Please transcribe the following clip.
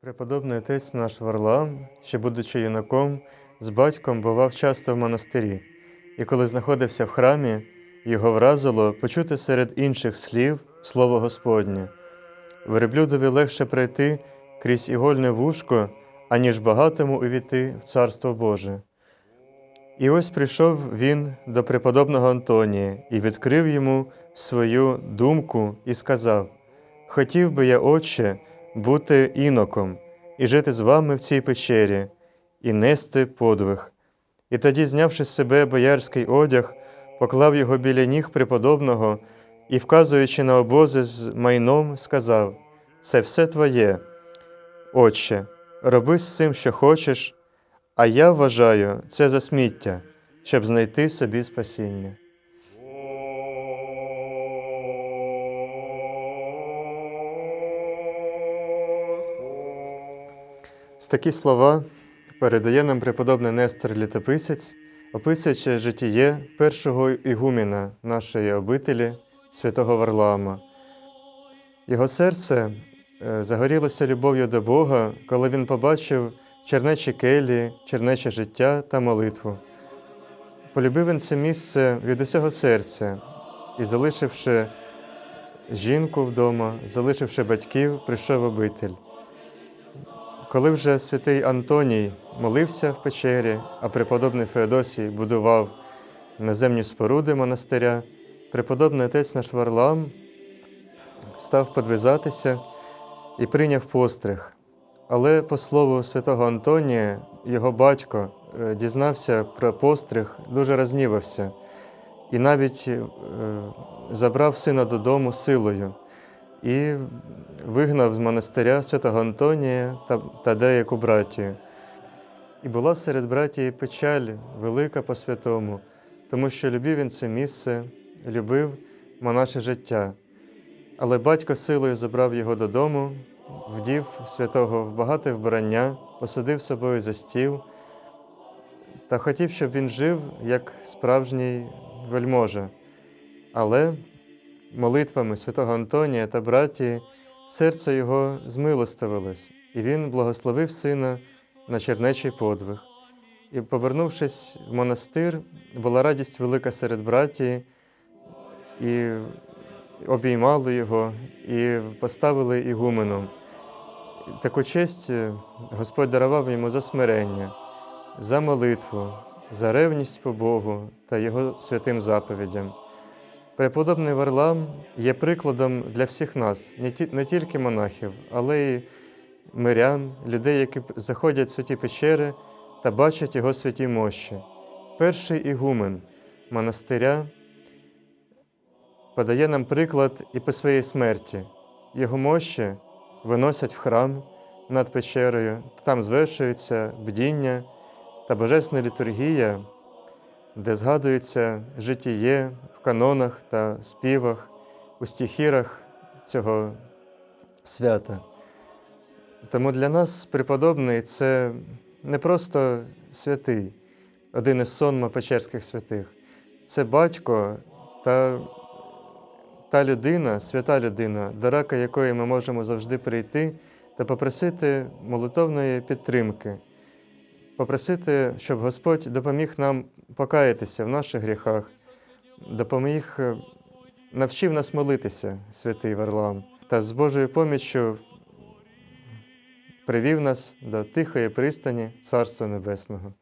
Преподобний отець наш Варлаам, ще будучи юнаком, з батьком бував часто в монастирі, і коли знаходився в храмі, його вразило почути серед інших слів слово Господнє. Верблюдові легше пройти крізь ігольне вушко, аніж багатому увійти в Царство Боже. І ось прийшов він до преподобного Антонія і відкрив йому свою думку і сказав: Хотів би я, Отче, бути іноком і жити з вами в цій печері, і нести подвиг. І тоді, знявши з себе боярський одяг, поклав його біля ніг преподобного і, вказуючи на обози з майном, сказав: Це все твоє, Отче, роби з цим, що хочеш, а я вважаю це за сміття, щоб знайти собі спасіння. З такі слова передає нам преподобний Нестор Літописець, описуючи житіє першого ігуміна нашої обителі, святого Варлаама. Його серце е, загорілося любов'ю до Бога, коли він побачив чернечі келі, чернече життя та молитву. Полюбив він це місце від усього серця і, залишивши жінку вдома, залишивши батьків, прийшов обитель. Коли вже святий Антоній молився в печері, а преподобний Феодосій будував наземні споруди монастиря, преподобний отець наш Варлаам став подвизатися і прийняв постриг. Але, по слову святого Антонія, його батько е, дізнався про постриг, дуже рознівався і навіть е, забрав сина додому силою і вигнав з монастиря святого Антонія та, та деяку братію. І була серед братії печаль велика по святому, тому що любив він це місце, любив монаше життя. Але батько силою забрав його додому, вдів святого в багате вбрання, посадив собою за стіл та хотів, щоб він жив як справжній вельможа. Але молитвами святого Антонія та братії серце його змилостивилось, і він благословив сина на чернечий подвиг. І, повернувшись в монастир, була радість велика серед братії, і обіймали його, і поставили ігуменом. Таку честь е, Господь дарував йому за смирення, за молитву, за ревність по Богу та Його святим заповідям. Преподобний Варлам є прикладом для всіх нас, не тільки монахів, але й мирян, людей, які заходять в святі печери та бачать його святі мощі. Перший ігумен монастиря подає нам приклад і по своїй смерті. Його мощі виносять в храм над печерою, там звершується бдіння та божественна літургія, де згадується житіє в канонах та співах, у стихірах цього свята. Тому для нас преподобний це не просто святий, один із сонма печерських святих, це батько та та людина, свята людина, до рака якої ми можемо завжди прийти та попросити молитовної підтримки, попросити, щоб Господь допоміг нам покаятися в наших гріхах, допоміг, е, навчив нас молитися, святий Варлам, та з Божою поміччю привів нас до тихої пристані Царства Небесного.